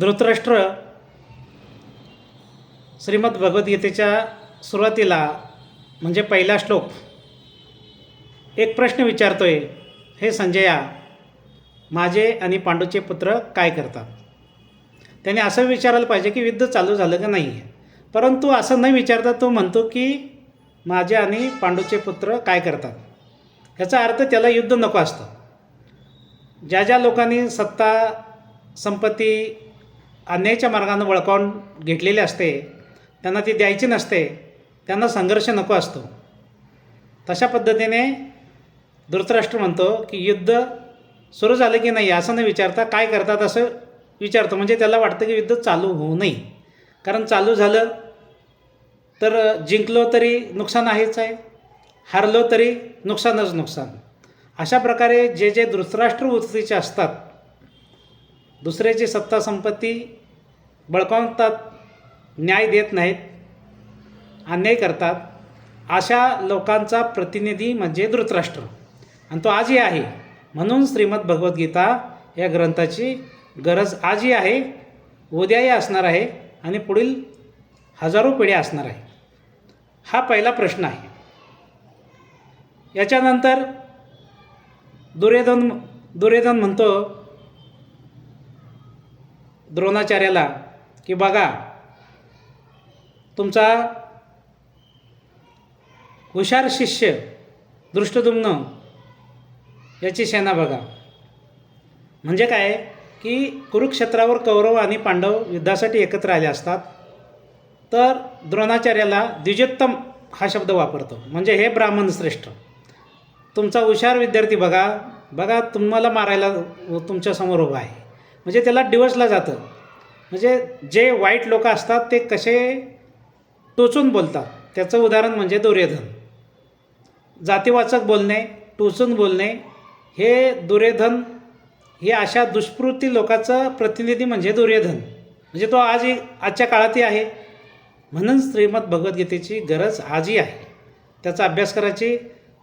धृतराष्ट्र श्रीमद भगवद्गीतेच्या सुरुवातीला म्हणजे पहिला श्लोक एक प्रश्न विचारतोय हे संजया माझे आणि पांडूचे पुत्र काय करतात? त्याने असं विचारायला पाहिजे की युद्ध चालू झालं का नाही. आहे परंतु असं न विचारता तो म्हणतो की माझे आणि पांडूचे पुत्र काय करतात? ह्याचा अर्थ त्याला युद्ध नको असतं. ज्या ज्या लोकांनी सत्ता संपत्ती अन्यायाच्या मार्गानं वळकावून घेतलेले असते त्यांना ती द्यायची नसते त्यांना संघर्ष नको असतो. तशा पद्धतीने धृतराष्ट्र म्हणतो की युद्ध सुरू झालं की नाही असं न विचारता काय करतात असं विचारतो. म्हणजे त्याला वाटतं की युद्ध चालू होऊ नये. कारण चालू झालं तर जिंकलो तरी नुकसान आहेच आहे. हारलो तरी नुकसानच नुकसान. अशा प्रकारे जे जे धृतराष्ट्र वृत्तीचे असतात दुसऱ्याची सत्ता संपत्ती बळकावतात न्याय देत नाहीत अन्याय करतात अशा लोकांचा प्रतिनिधी म्हणजे धृतराष्ट्र. आणि तो आजही आहे. म्हणून श्रीमद भगवद्गीता या ग्रंथाची गरज आजही आहे उद्याही असणार आहे आणि पुढील हजारो पिढ्या असणार आहे. हा पहिला प्रश्न आहे. याच्यानंतर दुर्योधन दुर्योधन म्हणतो द्रोणाचार्याला की बघा तुमचा हुशार शिष्य दृष्टदुम्न याची सेना बघा. म्हणजे काय? की कुरुक्षेत्रावर कौरव आणि पांडव युद्धासाठी एकत्र आले असतात तर द्रोणाचार्याला द्विजोत्तम हा शब्द वापरतो. म्हणजे हे ब्राह्मण श्रेष्ठ. तुमचा हुशार विद्यार्थी बघा बघा तुम्हाला मारायला तुमच्यासमोर उभा आहे. म्हणजे त्याला डिवसला जातं. म्हणजे जे वाईट लोक असतात ते कसे टोचून बोलतात. त्याचं उदाहरण म्हणजे दुर्योधन. जातीवाचक बोलणे टोचून बोलणे हे दुर्योधन हे अशा दुष्कृती लोकाचं प्रतिनिधी म्हणजे दुर्योधन. म्हणजे तो आजही आजच्या काळातही आहे. म्हणून श्रीमद भगवद्गीतेची गरज आजही आहे. त्याचा अभ्यास करायची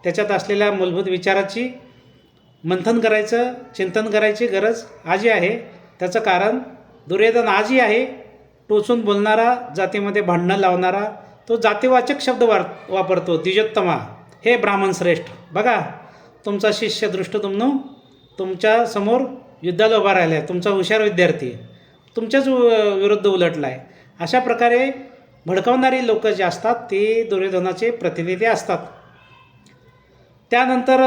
त्याच्यात असलेल्या मूलभूत विचाराची मंथन करायचं चिंतन करायची गरज आजही आहे. त्याचं कारण दुर्योधन आजही आहे टोचून बोलणारा जातीमध्ये भांडणं लावणारा तो जातीवाचक शब्द वार वापरतो द्विजोत्तमा. हे ब्राह्मण श्रेष्ठ. बघा तुमचा शिष्य दृष्टदुम्नू तुमच्यासमोर युद्धाला उभा राहिला आहे तुमचा हुशार विद्यार्थी तुमच्याच विरुद्ध उलटला आहे अशा प्रकारे भडकवणारी लोक जे असतात ते दुर्योधनाचे प्रतिनिधी असतात. त्यानंतर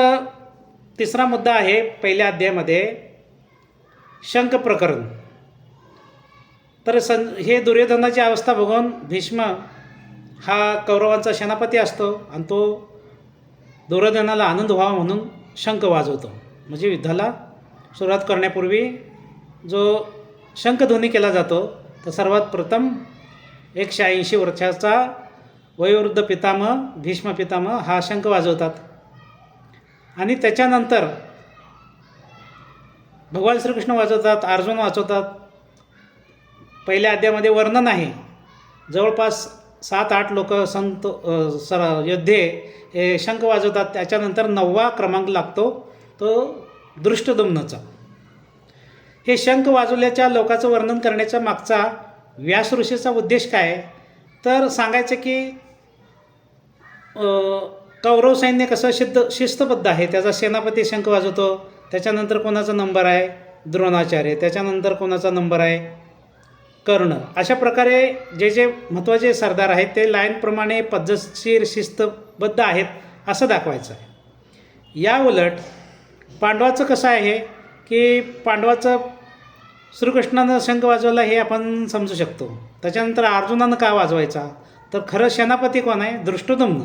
तिसरा मुद्दा आहे पहिल्या अध्यायामध्ये शंख प्रकरण. तर सं हे दुर्योधनाची अवस्था बघून भीष्म हा कौरवांचा सेनापती असतो आणि तो दुर्योधनाला आनंद व्हावा म्हणून शंख वाजवतो. म्हणजे युद्धाला सुरुवात करण्यापूर्वी जो शंखध्वनी केला जातो तर सर्वात प्रथम एकशे ऐंशी वर्षाचा वयोवृद्ध पितामह भीष्म पितामह हा शंख वाजवतात. आणि त्याच्यानंतर भगवान श्रीकृष्ण वाजवतात अर्जुन वाजवतात पहिल्या अध्यायामध्ये वर्णन आहे. जवळपास सात आठ लोक संत सर योद्धे हे शंख वाजवतात. त्याच्यानंतर नववा क्रमांक लागतो तो दृष्टदुम्नचा. हे शंख वाजवल्याच्या लोकाचं वर्णन करण्याच्या मागचा व्यास ऋषीचा उद्देश काय? तर सांगायचं की कौरव सैन्य कसं शिद्ध शिस्तबद्ध आहे? त्याचा सेनापती शंख वाजवतो. त्याच्यानंतर कोणाचा नंबर आहे? द्रोणाचार्य. त्याच्यानंतर कोणाचा नंबर आहे? कर्ण अशा प्रकारे जे जे महत्त्वाचे सरदार आहेत ते लाईनप्रमाणे पद्धतशीर शिस्तबद्ध आहेत असं दाखवायचं आहे. या उलट पांडवाचं कसं आहे की पांडवाचं श्रीकृष्णानं शंख वाजवला हे आपण समजू शकतो. त्याच्यानंतर अर्जुनानं का वाजवायचा? तर खरं सेनापती कोण आहे? दृष्टदुम्न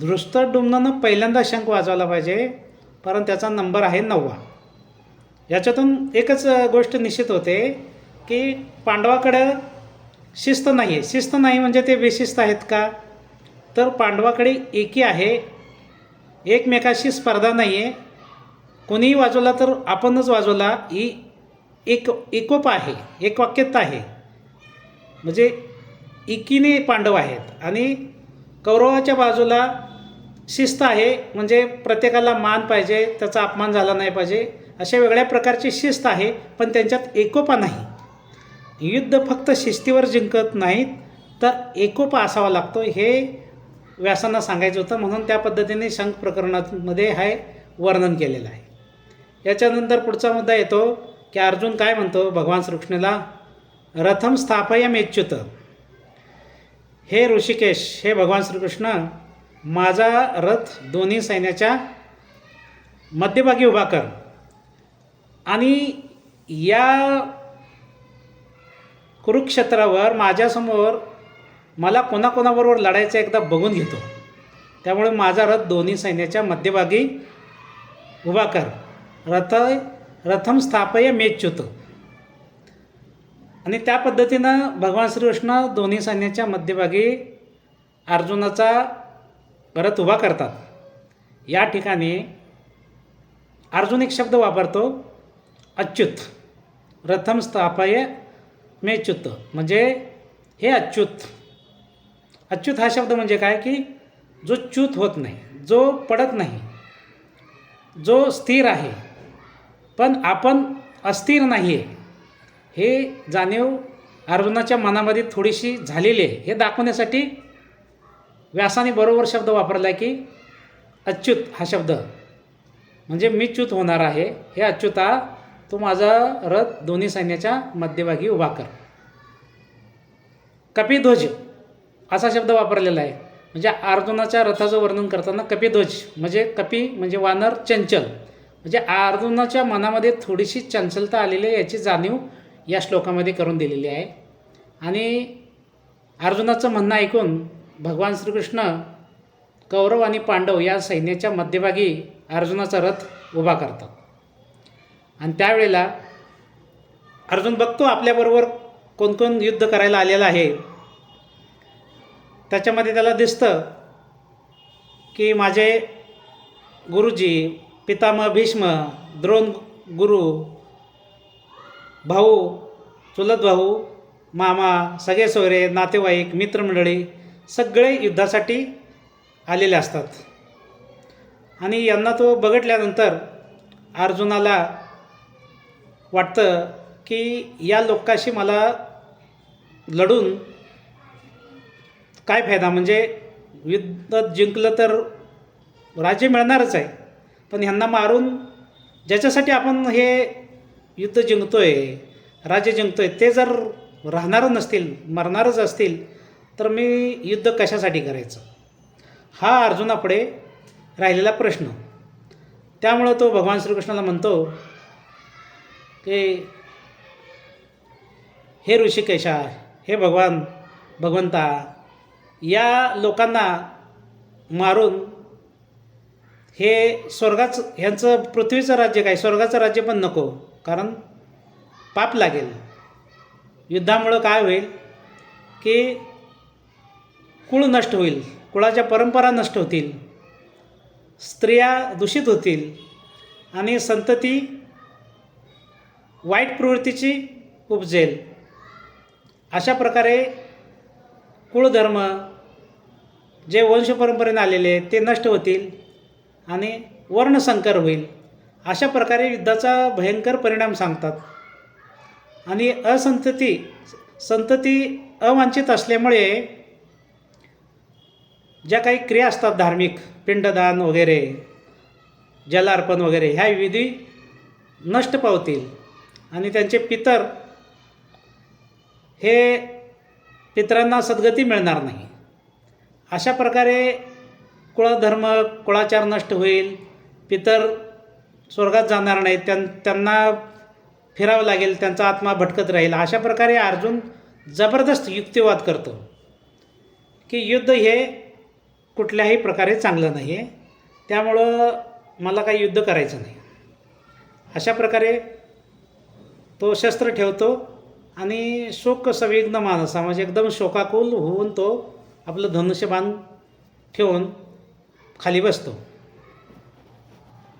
दृष्टदुम्ननं पहिल्यांदा शंख वाजवायला पाहिजे. कारण त्याचा नंबर आहे नववा. याच्यातून एकच गोष्ट निश्चित होते की पांडवाकडं शिस्त नाही आहे शिस्त नाही म्हणजे ते बेशिस्त आहेत का? तर पांडवाकडे एकी आहे. एकमेकाशी स्पर्धा नाही आहे कोणीही वाजवला तर आपणच वाजवला. ही एक एकोप आहे. एक वाक्यता आहे. म्हणजे एकीने पांडव आहेत आणि कौरवाच्या बाजूला शिस्त आहे म्हणजे प्रत्येकाला मान पाहिजे त्याचा अपमान झाला नाही पाहिजे अशा वेगळ्या प्रकारची शिस्त आहे पण त्यांच्यात एकोपा नाही. युद्ध फक्त शिस्तीवर जिंकत नाहीत तर एकोपा असावा लागतो हे व्यासांना सांगायचं होतं म्हणून त्या पद्धतीने शंख प्रकरणामध्ये हे वर्णन केलेलं आहे. याच्यानंतर पुढचा मुद्दा येतो की अर्जुन काय म्हणतो? भगवान श्रीकृष्णाला रथम स्थापयम मेच्युत हे ऋषिकेश हे भगवान श्रीकृष्ण माझा रथ दोन्ही सैन्याच्या मध्यभागी उभा कर. आणि या कुरुक्षेत्रावर माझ्यासमोर मला कोणाकोणाबरोबर लढायचं एकदा बघून घेतो. त्यामुळे माझा रथ दोन्ही सैन्याच्या मध्यभागी उभा कर. रथ रथम स्थापय मेच्युत आणि त्या पद्धतीनं भगवान श्रीकृष्ण दोन्ही सैन्याच्या मध्यभागी अर्जुनाचा परत उभा करतात. या ठिकाणी अर्जुन एक शब्द वापरतो अच्युत. रथम स्थापय मेच्युत म्हणजे हे अच्युत. अच्युत हा शब्द म्हणजे काय? की जो च्युत होत नाही जो पडत नाही जो स्थिर आहे. पण आपण अस्थिर नाही आहे हे जाणीव अर्जुनाच्या मनामध्ये थोडीशी झालेली आहे. हे दाखवण्यासाठी व्यासाने बरोबर शब्द वापरला आहे की अच्युत हा शब्द. म्हणजे मी च्युत होणार आहे. हे अच्युता तू माझा रथ दोन्ही सैन्याच्या मध्यभागी उभा कर. कपिध्वज असा शब्द वापरलेला आहे. म्हणजे अर्जुनाच्या रथाचं वर्णन करताना कपिध्वज म्हणजे कपी म्हणजे वानर चंचल. म्हणजे अर्जुनाच्या मनामध्ये थोडीशी चंचलता आलेली आहे याची जाणीव या श्लोकामध्ये करून दिलेली आहे. आणि अर्जुनाचं म्हणणं ऐकून भगवान श्रीकृष्ण कौरव आणि पांडव या सैन्याच्या मध्यभागी अर्जुनाचा रथ उभा करतात. आणि त्यावेळेला अर्जुन बघतो आपल्याबरोबर कोणकोण युद्ध करायला आलेलं आहे? त्याच्यामध्ये त्याला दिसतं की माझे गुरुजी पितामह भीष्म द्रोण गुरु भाऊ चुलत भाऊ मामा सगळे सोयरे नातेवाईक मित्रमंडळी सगळे युद्धासाठी आलेले असतात. आणि यांना तो बघितल्यानंतर अर्जुनाला वाटतं की या लोकाशी मला लढून काय फायदा? म्हणजे युद्ध जिंकलं तर राज्य मिळणारच आहे. पण ह्यांना मारून ज्याच्यासाठी आपण हे युद्ध जिंकतो आहे राजे राज्य आहे ते जर राहणारं नसतील मरणारच असतील तर मी युद्ध कशासाठी करायचं? हा अर्जुनापुढे राहिलेला प्रश्न. त्यामुळं तो भगवान श्रीकृष्णाला म्हणतो की हे ऋषिकेशा हे भगवान भगवंता या लोकांना मारून हे स्वर्गाचं ह्यांचं पृथ्वीचं राज्य काय? स्वर्गाचं राज्य पण नको कारण पाप लागेल. युद्धामुळं काय होईल? की कुळ नष्ट होईल कुळाच्या परंपरा नष्ट होतील स्त्रिया दूषित होतील आणि संतती वाईट प्रवृत्तीची उपजेल. अशा प्रकारे कुळधर्म जे वंशपरंपरेने आलेले ते नष्ट होतील आणि वर्णसंकर होईल. अशा प्रकारे युद्धाचा भयंकर परिणाम सांगतात. आणि असंतती संतती अवांछित असल्यामुळे ज्या काही क्रिया असतात धार्मिक पिंडदान वगैरे जलार्पण वगैरे ह्या विधी नष्ट पावतील. आणि त्यांचे पितर हे पितरांना सद्गती मिळणार नाही. अशा प्रकारे कुळधर्म कुळाचार नष्ट होईल. पितर स्वर्गात जाणार नाहीत. त्यां त्यांना फिरावं लागेल. त्यांचा आत्मा भटकत राहील. अशा प्रकारे अर्जुन जबरदस्त युक्तिवाद करतो. की युद्ध हे कुठल्याही प्रकारे चांगलं नाही आहे त्यामुळं मला काही युद्ध करायचं नाही. अशा प्रकारे तो शस्त्र ठेवतो आणि शोक संविघ्न मानसा म्हणजे एकदम शोकाकुल होऊन तो आपलं धनुष्यबाण ठेवून खाली बसतो.